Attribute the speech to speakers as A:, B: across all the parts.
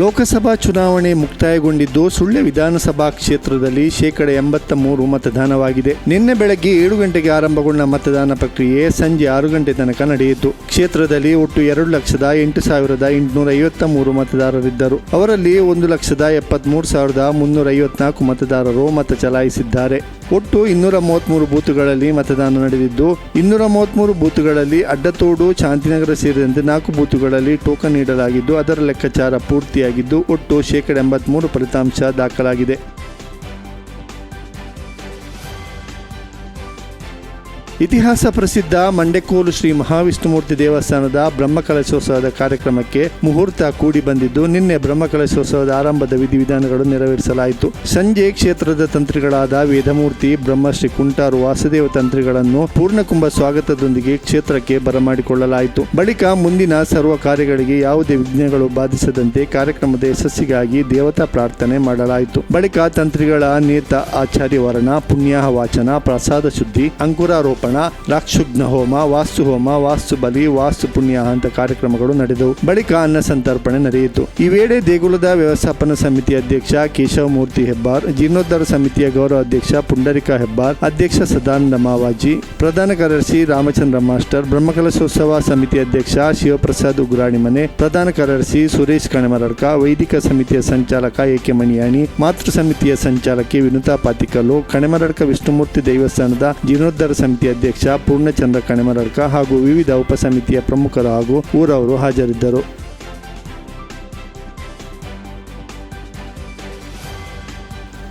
A: ಲೋಕಸಭಾ ಚುನಾವಣೆ ಮುಕ್ತಾಯಗೊಂಡಿದ್ದು ಸುಳ್ಯ ವಿಧಾನಸಭಾ ಕ್ಷೇತ್ರದಲ್ಲಿ ಶೇಕಡ ಎಂಬತ್ತ ಮೂರು ಮತದಾನವಾಗಿದೆ. ನಿನ್ನೆ ಬೆಳಗ್ಗೆ ಏಳು ಗಂಟೆಗೆ ಆರಂಭಗೊಂಡ ಮತದಾನ ಪ್ರಕ್ರಿಯೆ ಸಂಜೆ ಆರು ಗಂಟೆ ತನಕ ನಡೆಯಿತು. ಕ್ಷೇತ್ರದಲ್ಲಿ ಒಟ್ಟು ಎರಡು ಲಕ್ಷದ ಎಂಟು ಸಾವಿರದ ಎಂಟುನೂರ ಐವತ್ತ ಮೂರು ಮತದಾರರಿದ್ದರು. ಅವರಲ್ಲಿ ಒಂದು ಲಕ್ಷದ ಎಪ್ಪತ್ಮೂರು ಸಾವಿರದ ಮುನ್ನೂರ ಐವತ್ನಾಲ್ಕು ಮತದಾರರು ಮತ ಚಲಾಯಿಸಿದ್ದಾರೆ. ಒಟ್ಟು ಇನ್ನೂರ ಮೂವತ್ತ್ಮೂರು ಬೂತುಗಳಲ್ಲಿ ಮತದಾನ ನಡೆದಿದ್ದು, ಇನ್ನೂರ ಮೂವತ್ತ್ಮೂರು ಬೂತುಗಳಲ್ಲಿ ಅಡ್ಡತೋಡು ಶಾಂತಿನಗರ ಸೇರಿದಂತೆ ನಾಲ್ಕು ಬೂತುಗಳಲ್ಲಿ ಟೋಕನ್ ನೀಡಲಾಗಿದ್ದು, ಅದರ ಲೆಕ್ಕಾಚಾರ ಪೂರ್ತಿಯಾಗಿದ್ದು ಒಟ್ಟು ಶೇಕಡ ಎಂಬತ್ಮೂರು ಫಲಿತಾಂಶ ದಾಖಲಾಗಿದೆ. ಇತಿಹಾಸ ಪ್ರಸಿದ್ಧ ಮಂಡೆಕೋಲು ಶ್ರೀ ಮಹಾವಿಷ್ಣುಮೂರ್ತಿ ದೇವಸ್ಥಾನದ ಬ್ರಹ್ಮಕಲಶೋತ್ಸವದ ಕಾರ್ಯಕ್ರಮಕ್ಕೆ ಮುಹೂರ್ತ ಕೂಡಿ ಬಂದಿದ್ದು, ನಿನ್ನೆ ಬ್ರಹ್ಮಕಲಶೋತ್ಸವದ ಆರಂಭದ ವಿಧಿವಿಧಾನಗಳು ನೆರವೇರಿಸಲಾಯಿತು. ಸಂಜೆ ಕ್ಷೇತ್ರದ ತಂತ್ರಿಗಳಾದ ವೇದಮೂರ್ತಿ ಬ್ರಹ್ಮಶ್ರೀ ಕುಂಟಾರು ವಾಸುದೇವ ತಂತ್ರಿಗಳನ್ನು ಪೂರ್ಣಕುಂಭ ಸ್ವಾಗತದೊಂದಿಗೆ ಕ್ಷೇತ್ರಕ್ಕೆ ಬರಮಾಡಿಕೊಳ್ಳಲಾಯಿತು. ಬಳಿಕ ಮುಂದಿನ ಸರ್ವ ಕಾರ್ಯಗಳಿಗೆ ಯಾವುದೇ ವಿಘ್ನಗಳು ಬಾಧಿಸದಂತೆ ಕಾರ್ಯಕ್ರಮದ ಯಶಸ್ಸಿಗಾಗಿ ದೇವತಾ ಪ್ರಾರ್ಥನೆ ಮಾಡಲಾಯಿತು. ಬಳಿಕ ತಂತ್ರಿಗಳ ನೇತ ಆಚಾರ್ಯ ವರ್ಣ ಪುಣ್ಯಾಹ ವಾಚನ, ಪ್ರಸಾದ ಶುದ್ಧಿ ಅಂಕುರಾರೋಪಣ ರಾಕ್ಷುಗ್ನ ಹೋಮ, ವಾಸ್ತು ಹೋಮ, ವಾಸ್ತು ಬಲಿ, ವಾಸ್ತು ಪುಣ್ಯ ಅಂತ ಕಾರ್ಯಕ್ರಮಗಳು ನಡೆದವು. ಬಳಿಕ ಅನ್ನ ಸಂತರ್ಪಣೆ ನಡೆಯಿತು. ಈ ವೇಳೆ ದೇಗುಲದ ವ್ಯವಸ್ಥಾಪನಾ ಸಮಿತಿ ಅಧ್ಯಕ್ಷ ಕೇಶವಮೂರ್ತಿ ಹೆಬ್ಬಾರ್, ಜೀರ್ಣೋದ್ಧಾರ ಸಮಿತಿಯ ಗೌರವ ಅಧ್ಯಕ್ಷ ಪುಂಡರಿಕ ಹೆಬ್ಬಾರ್, ಅಧ್ಯಕ್ಷ ಸದಾನಂದ ಮಾವಾಜಿ, ಪ್ರಧಾನ ಕಾರ್ಯದರ್ಶಿ ರಾಮಚಂದ್ರ ಮಾಸ್ಟರ್, ಬ್ರಹ್ಮಕಲಶೋತ್ಸವ ಸಮಿತಿ ಅಧ್ಯಕ್ಷ ಶಿವಪ್ರಸಾದ್ ಉಗ್ರಾಣಿ ಮನೆ, ಪ್ರಧಾನ ಕಾರ್ಯದರ್ಶಿ ಸುರೇಶ್ ಕಣಮರಡ್ಕ, ವೈದಿಕ ಸಮಿತಿಯ ಸಂಚಾಲಕ ಎಕೆ ಮಣಿಯಾಣಿ, ಮಾತೃ ಸಮಿತಿಯ ಸಂಚಾಲಕಿ ವಿನುತಾ ಪಾತಿಕಲ್ಲು, ಕಣಮರಡ್ಕ ವಿಷ್ಣುಮೂರ್ತಿ ದೇವಸ್ಥಾನದ ಜೀರ್ಣೋದ್ಧಾರ ಸಮಿತಿ ಅಧ್ಯಕ್ಷ ಪೂರ್ಣಚಂದ್ರ ಕಣಮರಡ್ಕ ಹಾಗೂ ವಿವಿಧ ಉಪಸಮಿತಿಯ ಪ್ರಮುಖರು ಹಾಗೂ ಊರವರು ಹಾಜರಿದ್ದರು.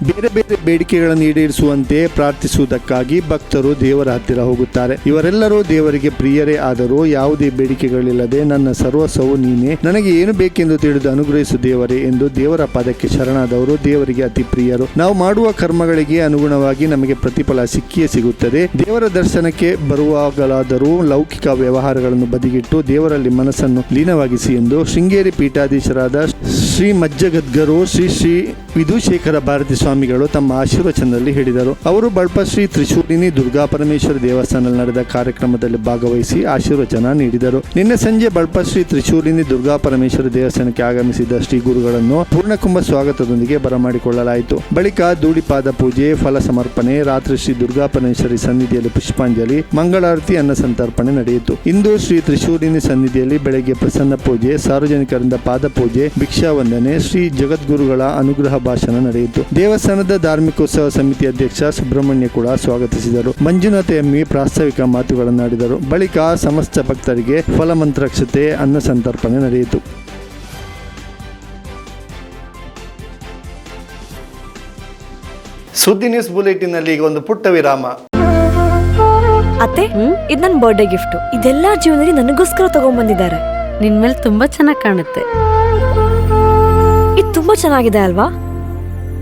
A: ಬೇರೆ ಬೇರೆ ಬೇಡಿಕೆಗಳನ್ನು ಈಡೇರಿಸುವಂತೆ ಪ್ರಾರ್ಥಿಸುವುದಕ್ಕಾಗಿ ಭಕ್ತರು ದೇವರ ಹತ್ತಿರ ಹೋಗುತ್ತಾರೆ. ಇವರೆಲ್ಲರೂ ದೇವರಿಗೆ ಪ್ರಿಯರೇ ಆದರೂ ಯಾವುದೇ ಬೇಡಿಕೆಗಳಿಲ್ಲದೆ, ನನ್ನ ಸರ್ವಸ್ವವು ನೀನೆ. ನನಗೆ ಏನು ಬೇಕೆಂದು ತಿಳಿದು ಅನುಗ್ರಹಿಸು ದೇವರೇ ಎಂದು ದೇವರ ಪದಕ್ಕೆ ಶರಣಾದವರು ದೇವರಿಗೆ ಅತಿ ಪ್ರಿಯರು. ನಾವು ಮಾಡುವ ಕರ್ಮಗಳಿಗೆ ಅನುಗುಣವಾಗಿ ನಮಗೆ ಪ್ರತಿಫಲ ಸಿಕ್ಕಿಯೇ ಸಿಗುತ್ತದೆ. ದೇವರ ದರ್ಶನಕ್ಕೆ ಬರುವಾಗಲಾದರೂ ಲೌಕಿಕ ವ್ಯವಹಾರಗಳನ್ನು ಬದಿಗಿಟ್ಟು ದೇವರಲ್ಲಿ ಮನಸ್ಸನ್ನು ಲೀನವಾಗಿಸಿ ಎಂದು ಶೃಂಗೇರಿ ಪೀಠಾಧೀಶರಾದ ಶ್ರೀ ಮಜ್ಜಗದ್ಗರು ಶ್ರೀ ಶ್ರೀ ವಿಧುಶೇಖರ ಭಾರತಿ ಸ್ವಾಮಿಗಳು ತಮ್ಮ ಆಶೀರ್ವಚನದಲ್ಲಿ ಹೇಳಿದರು. ಅವರು ಬಳ್ಪ ಶ್ರೀ ತ್ರಿಶೂಲಿನಿ ದುರ್ಗಾ ಪರಮೇಶ್ವರ ದೇವಸ್ಥಾನದಲ್ಲಿ ನಡೆದ ಕಾರ್ಯಕ್ರಮದಲ್ಲಿ ಭಾಗವಹಿಸಿ ಆಶೀರ್ವಚನ ನೀಡಿದರು. ನಿನ್ನೆ ಸಂಜೆ ಬಳ್ಪ ಶ್ರೀ ತ್ರಿಶೂಲಿನಿ ದುರ್ಗಾ ಪರಮೇಶ್ವರ ದೇವಸ್ಥಾನಕ್ಕೆ ಆಗಮಿಸಿದ ಶ್ರೀ ಗುರುಗಳನ್ನು ಪೂರ್ಣಕುಂಭ ಸ್ವಾಗತದೊಂದಿಗೆ ಬರಮಾಡಿಕೊಳ್ಳಲಾಯಿತು. ಬಳಿಕ ಧೂಳಿಪಾದ ಪೂಜೆ, ಫಲ ಸಮರ್ಪಣೆ, ರಾತ್ರಿ ಶ್ರೀ ದುರ್ಗಾ ಪರಮೇಶ್ವರಿ ಸನ್ನಿಧಿಯಲ್ಲಿ ಪುಷ್ಪಾಂಜಲಿ, ಮಂಗಳಾರತಿ, ಅನ್ನ ಸಂತರ್ಪಣೆ ನಡೆಯಿತು. ಇಂದು ಶ್ರೀ ತ್ರಿಶೂಲಿನಿ ಸನ್ನಿಧಿಯಲ್ಲಿ ಬೆಳಗ್ಗೆ ಪ್ರಸನ್ನ ಪೂಜೆ, ಸಾರ್ವಜನಿಕರಿಂದ ಪಾದ ಪೂಜೆ ಭಿಕ್ಷಾ ವಂದನೆ ಶ್ರೀ ಜಗದ್ಗುರುಗಳ ಅನುಗ್ರಹ ಭಾಷಣ ನಡೆಯಿತು. ದೇವಸ್ಥಾನದ ಧಾರ್ಮಿಕೋತ್ಸವ ಸಮಿತಿ ಅಧ್ಯಕ್ಷ ಸುಬ್ರಹ್ಮಣ್ಯ ಕೂಡ ಸ್ವಾಗತಿಸಿದರು. ಮಂಜುನಾಥ ಎಮ್ಮಿ ಪ್ರಾಸ್ತಾವಿಕ ಮಾತುಗಳನ್ನಾಡಿದರು. ಬಳಿಕ ಸಮಸ್ತ ಭಕ್ತರಿಗೆ ಫಲಮಂತ್ರಕ್ಷತೆ ಅನ್ನ ಸಂತರ್ಪಣೆ ನಡೆಯಿತು. ಸುದ್ದಿ ನ್ಯೂಸ್ ಬುಲೆಟಿನಲ್ಲಿ ಈಗ ಒಂದು ಪುಟ್ಟ ವಿರಾಮ.
B: ಅತ್ತೆ ಇದು ನನ್ನ ಬರ್ಡೇ ಗಿಫ್ಟ್ ಇದೆಲ್ಲ ಜೀವನದಲ್ಲಿ ನನಗೋಸ್ಕರ ತಗೊಂಡ್ಬಂದಿದ್ದಾರೆ
C: ನಿನ್ ಮೇಲೆ ತುಂಬಾ ಚೆನ್ನಾಗಿ ಕಾಣುತ್ತೆ.
B: ಇದು ತುಂಬಾ ಚೆನ್ನಾಗಿದೆ ಅಲ್ವಾ?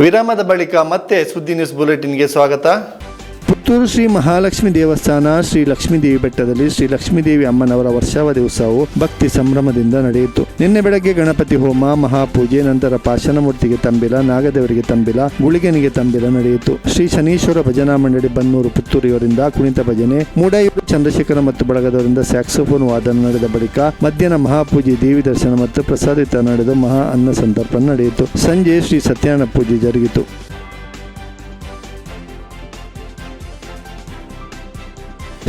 A: ವಿರಾಮದ ಬಳಿಕ ಮತ್ತೆ ಸುದ್ದಿ ನ್ಯೂಸ್ ಬುಲೆಟಿನ್ಗೆ ಸ್ವಾಗತ. ಪುತ್ತೂರು ಶ್ರೀ ಮಹಾಲಕ್ಷ್ಮಿ ದೇವಸ್ಥಾನ, ಶ್ರೀ ಲಕ್ಷ್ಮೀದೇವಿ ಬೆಟ್ಟದಲ್ಲಿ ಶ್ರೀ ಲಕ್ಷ್ಮೀದೇವಿ ಅಮ್ಮನವರ ವರ್ಷಾವಧಿ ಉತ್ಸವವು ಭಕ್ತಿ ಸಂಭ್ರಮದಿಂದ ನಡೆಯಿತು. ನಿನ್ನೆ ಬೆಳಗ್ಗೆ ಗಣಪತಿ ಹೋಮ, ಮಹಾಪೂಜೆ, ನಂತರ ಪಾಶನಮೂರ್ತಿಗೆ ತಂಬಿಲ, ನಾಗದೇವರಿಗೆ ತಂಬಿಲ, ಗುಳಿಗನಿಗೆ ತಂಬಿಲ ನಡೆಯಿತು. ಶ್ರೀ ಶನೀಶ್ವರ ಭಜನಾ ಮಂಡಳಿ ಬನ್ನೂರು ಪುತ್ತೂರಿಯವರಿಂದ ಕುಣಿತ ಭಜನೆ ಮೂಡಾಯಿ ಚಂದ್ರಶೇಖರ ಮತ್ತು ಬಳಗದವರಿಂದ ಸ್ಯಾಕ್ಸೋಫೋನ್ ವಾದನ ನಡೆದ ಬಳಿಕ ಮಧ್ಯಾಹ್ನ ಮಹಾಪೂಜೆ, ದೇವಿ ದರ್ಶನ ಮತ್ತು ಪ್ರಸಾದಿತ ನಡೆದು ಮಹಾ ಅನ್ನ ಸಂತರ್ಪಣೆ ನಡೆಯಿತು. ಸಂಜೆ ಶ್ರೀ ಸತ್ಯನಾರಾಯಣ ಪೂಜೆ ಜರುಗಿತು.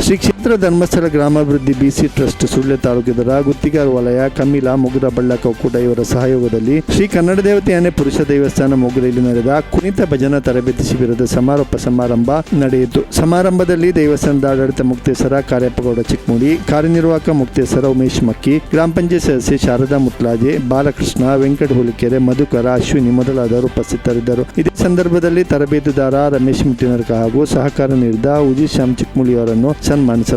A: ಶ್ರೀ ಕ್ಷೇತ್ರ ಧರ್ಮಸ್ಥಳ ಗ್ರಾಮಾಭಿವೃದ್ಧಿ ಬಿಸಿ ಟ್ರಸ್ಟ್ ಸುಳ್ಯ ತಾಲೂಕಿದರ ಗುತ್ತಿಗಾರ ವಲಯ ಕಮಿಲಾ, ಮುಗುರ ಬಳ್ಳಕ ಒಕ್ಕೂಟ ಇವರ ಸಹಯೋಗದಲ್ಲಿ ಶ್ರೀ ಕನ್ನಡ ದೇವತೆ ಆನೆ ಪುರುಷ ದೇವಸ್ಥಾನ ಮುಗುರಿಯಲ್ಲಿ ನಡೆದ ಕುಣಿತ ಭಜನಾ ತರಬೇತಿ ಶಿಬಿರದ ಸಮಾರೋಪ ಸಮಾರಂಭ ನಡೆಯಿತು. ಸಮಾರಂಭದಲ್ಲಿ ದೇವಸ್ಥಾನದ ಆಡಳಿತ ಮುಕ್ತೇಶ್ವರ ಕಾರ್ಯಪ್ಪಗೌಡ ಚಿಕ್ಕಮೂಡಿ ಕಾರ್ಯನಿರ್ವಾಹಕ ಮುಕ್ತೇಶ್ವರ ಉಮೇಶ್ ಮಕ್ಕಿ, ಗ್ರಾಮ ಪಂಚಾಯತ್ ಸದಸ್ಯೆ ಶಾರದಾ ಮುತ್ಲಾಜೆ, ಬಾಲಕೃಷ್ಣ, ವೆಂಕಟ ಹುಲಿಕೆರೆ, ಮಧುಕರ, ಅಶ್ವಿನಿ ಮೊದಲಾದವರು ಉಪಸ್ಥಿತರಿದ್ದರು. ಇದೇ ಸಂದರ್ಭದಲ್ಲಿ ತರಬೇತುದಾರ ರಮೇಶ್ ಮುಟ್ಟಿನರ್ಕ ಹಾಗೂ ಸಹಕಾರ ನೀಡಿದ ಉಜಿತ್ ಶ್ಯಾಮ್ ಚಿಕ್ಕಮುಳಿ ಅವರನ್ನು ಸನ್ಮಾನಿಸಲಾಯಿತು.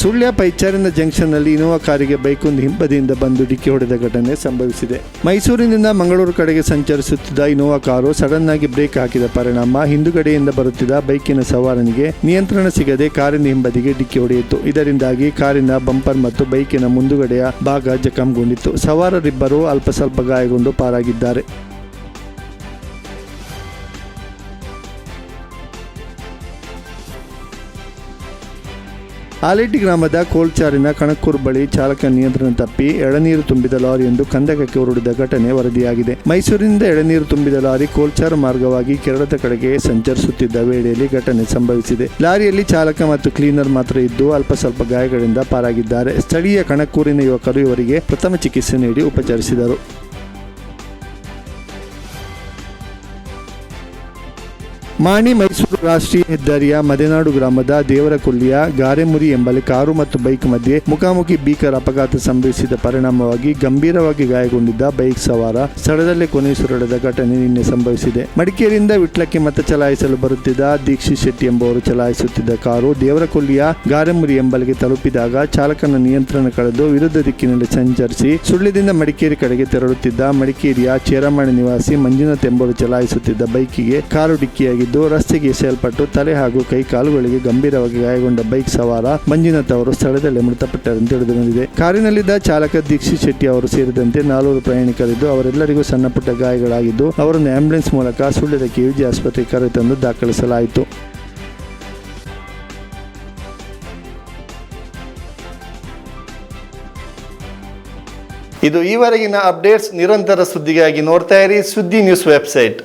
A: ಸುಳ್ಯ ಪೈಚಾರಿನ ಜಂಕ್ಷನ್ನಲ್ಲಿ ಇನೋವಾ ಕಾರಿಗೆ ಬೈಕೊಂದು ಹಿಂಬದಿಯಿಂದ ಬಂದು ಡಿಕ್ಕಿ ಹೊಡೆದ ಘಟನೆ ಸಂಭವಿಸಿದೆ. ಮೈಸೂರಿನಿಂದ ಮಂಗಳೂರು ಕಡೆಗೆ ಸಂಚರಿಸುತ್ತಿದ್ದ ಇನೋವಾ ಕಾರು ಸಡನ್ ಆಗಿ ಬ್ರೇಕ್ ಹಾಕಿದ ಪರಿಣಾಮ ಹಿಂದುಗಡೆಯಿಂದ ಬರುತ್ತಿದ್ದ ಬೈಕಿನ ಸವಾರನಿಗೆ ನಿಯಂತ್ರಣ ಸಿಗದೆ ಕಾರಿನ ಹಿಂಬದಿಗೆ ಡಿಕ್ಕಿ ಹೊಡೆಯಿತು. ಇದರಿಂದಾಗಿ ಕಾರಿನ ಬಂಪರ್ ಮತ್ತು ಬೈಕಿನ ಮುಂದುಗಡೆಯ ಭಾಗ ಜಖಂಗೊಂಡಿತ್ತು. ಸವಾರರಿಬ್ಬರು ಅಲ್ಪ ಸ್ವಲ್ಪ ಗಾಯಗೊಂಡು ಪಾರಾಗಿದ್ದಾರೆ. ಆಲೇಟಿ ಗ್ರಾಮದ ಕೋಲ್ಚಾರಿನ ಕಣಕೂರ್ ಬಳಿ ಚಾಲಕ ನಿಯಂತ್ರಣ ತಪ್ಪಿ ಎಳನೀರು ತುಂಬಿದ ಲಾರಿಯೊಂದು ಕಂದಕಕ್ಕೆ ಉರುಳಿದ ಘಟನೆ ವರದಿಯಾಗಿದೆ. ಮೈಸೂರಿನಿಂದ ಎಳನೀರು ತುಂಬಿದ ಲಾರಿ ಕೋಲ್ಚಾರ್ ಮಾರ್ಗವಾಗಿ ಕೇರಳದ ಕಡೆಗೆ ಸಂಚರಿಸುತ್ತಿದ್ದ ವೇಳೆಯಲ್ಲಿ ಘಟನೆ ಸಂಭವಿಸಿದೆ. ಲಾರಿಯಲ್ಲಿ ಚಾಲಕ ಮತ್ತು ಕ್ಲೀನರ್ ಮಾತ್ರ ಇದ್ದು ಅಲ್ಪ ಸ್ವಲ್ಪ ಗಾಯಗಳಿಂದ ಪಾರಾಗಿದ್ದಾರೆ. ಸ್ಥಳೀಯ ಕಣಕೂರಿನ ಯುವಕರು ಇವರಿಗೆ ಪ್ರಥಮ ಚಿಕಿತ್ಸೆ ನೀಡಿ ಉಪಚರಿಸಿದರು. ಮಾಣಿ ಮೈಸೂರು ರಾಷ್ಟ್ರೀಯ ಹೆದ್ದಾರಿಯ ಮದೆನಾಡು ಗ್ರಾಮದ ದೇವರಕೊಲ್ಲಿಯ ಗಾರೆಮುರಿ ಎಂಬಲ್ಲಿ ಕಾರು ಮತ್ತು ಬೈಕ್ ಮಧ್ಯೆ ಮುಖಾಮುಖಿ ಭೀಕರ ಅಪಘಾತ ಸಂಭವಿಸಿದ ಪರಿಣಾಮವಾಗಿ ಗಂಭೀರವಾಗಿ ಗಾಯಗೊಂಡಿದ್ದ ಬೈಕ್ ಸವಾರ ಸ್ಥಳದಲ್ಲೇ ಕೊನೆಯುಸಿರುಳದ ಘಟನೆ ನಿನ್ನೆ ಸಂಭವಿಸಿದೆ. ಮಡಿಕೇರಿಯಿಂದ ವಿಟ್ಲಕ್ಕೆ ಮತ ಚಲಾಯಿಸಲು ಬರುತ್ತಿದ್ದ ದೀಕ್ಷಿತ್ ಶೆಟ್ಟಿ ಎಂಬುವರು ಚಲಾಯಿಸುತ್ತಿದ್ದ ಕಾರು ದೇವರಕೊಲ್ಲಿಯ ಗಾರೆಮುರಿ ಎಂಬಲ್ಲಿಗೆ ತಲುಪಿದಾಗ ಚಾಲಕನ ನಿಯಂತ್ರಣ ಕಳೆದು ವಿರುದ್ಧ ದಿಕ್ಕಿನಲ್ಲಿ ಸಂಚರಿಸಿ ಸುಳ್ಳಿದಿಂದ ಮಡಿಕೇರಿ ಕಡೆಗೆ ತೆರಳುತ್ತಿದ್ದ ಮಡಿಕೇರಿಯ ಚೇರಮಾಣಿ ನಿವಾಸಿ ಮಂಜುನಾಥ್ ಎಂಬುವರು ಚಲಾಯಿಸುತ್ತಿದ್ದ ಬೈಕಿಗೆ ಕಾರು ಡಿಕ್ಕಿಯಾಗಿದ್ದು ರಸ್ತೆಗೆ ಎಸೆಯಲ್ಪಟ್ಟು ತಲೆ ಹಾಗೂ ಕೈ ಕಾಲುಗಳಿಗೆ ಗಂಭೀರವಾಗಿ ಗಾಯಗೊಂಡ ಬೈಕ್ ಸವಾರ ಮಂಜುನಾಥ್ ಅವರು ಸ್ಥಳದಲ್ಲೇ ಮೃತಪಟ್ಟರೆಂದು ತಿಳಿದು ಬಂದಿದೆ ಕಾರಿನಲ್ಲಿದ್ದ ಚಾಲಕ ದೀಕ್ಷಿತ್ ಶೆಟ್ಟಿ ಅವರು ಸೇರಿದಂತೆ ನಾಲ್ವರು ಪ್ರಯಾಣಿಕರಿದ್ದು ಅವರೆಲ್ಲರಿಗೂ ಸಣ್ಣಪುಟ್ಟ ಗಾಯಗಳಾಗಿದ್ದು, ಅವರನ್ನು ಆಂಬ್ಯುಲೆನ್ಸ್ ಮೂಲಕ ಸುಳ್ಳದ ಕೆವಿಜಿ ಆಸ್ಪತ್ರೆಗೆ ಕರೆತಂದು ದಾಖಲಿಸಲಾಯಿತು. ಇದು ಈವರೆಗಿನ ಅಪ್ಡೇಟ್ಸ್ ನಿರಂತರ ಸುದ್ದಿಗಾಗಿ ನೋಡ್ತಾ ಇರಿ ಸುದ್ದಿ ನ್ಯೂಸ್ ವೆಬ್ಸೈಟ್.